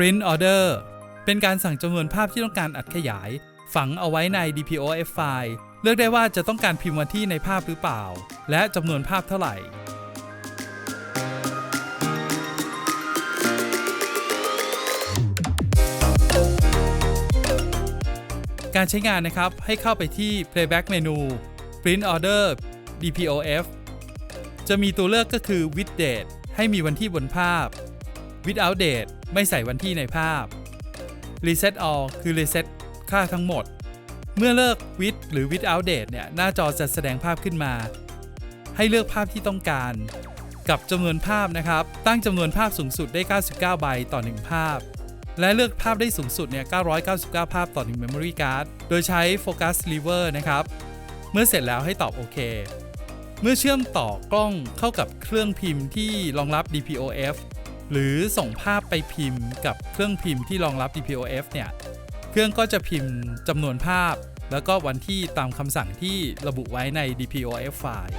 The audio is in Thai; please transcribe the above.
Print Order เป็นการสั่งจำนวนภาพที่ต้องการอัดขยาย ฝังเอาไว้ใน DPOF ไฟล์ เลือกได้ว่าจะต้องการพิมพ์วันที่ในภาพหรือเปล่า และจำนวนภาพเท่าไหร่การใช้งานนะครับ ให้เข้าไปที่ Playback Menu Print Order DPOF จะมีตัวเลือกก็คือ with date ให้มีวันที่บนภาพ without date ไม่ใส่วันที่ในภาพ reset all คือ reset ค่าทั้งหมด เมื่อเลิก with หรือ without date เนี่ย หน้าจอจะแสดงภาพขึ้นมา ให้เลือกภาพที่ต้องการ กับจำนวนภาพนะครับ ตั้งจำนวนภาพสูงสุดได้ 99 ใบต่อ 1 ภาพ และเลือกภาพได้สูงสุดเนี่ย 999 ภาพต่อ 1 memory card โดยใช้ focus lever นะครับ เมื่อเสร็จแล้วให้ตอบโอเคเมื่อเชื่อมต่อกล้องเข้ากับเครื่องพิมพ์ที่รองรับ DPOF หรือส่งภาพไปพิมพ์กับเครื่องพิมพ์ที่รองรับ DPOF เนี่ย เครื่องก็จะพิมพ์จำนวนภาพ แล้วก็วันที่ตามคำสั่งที่ระบุไว้ใน DPOF ไฟล์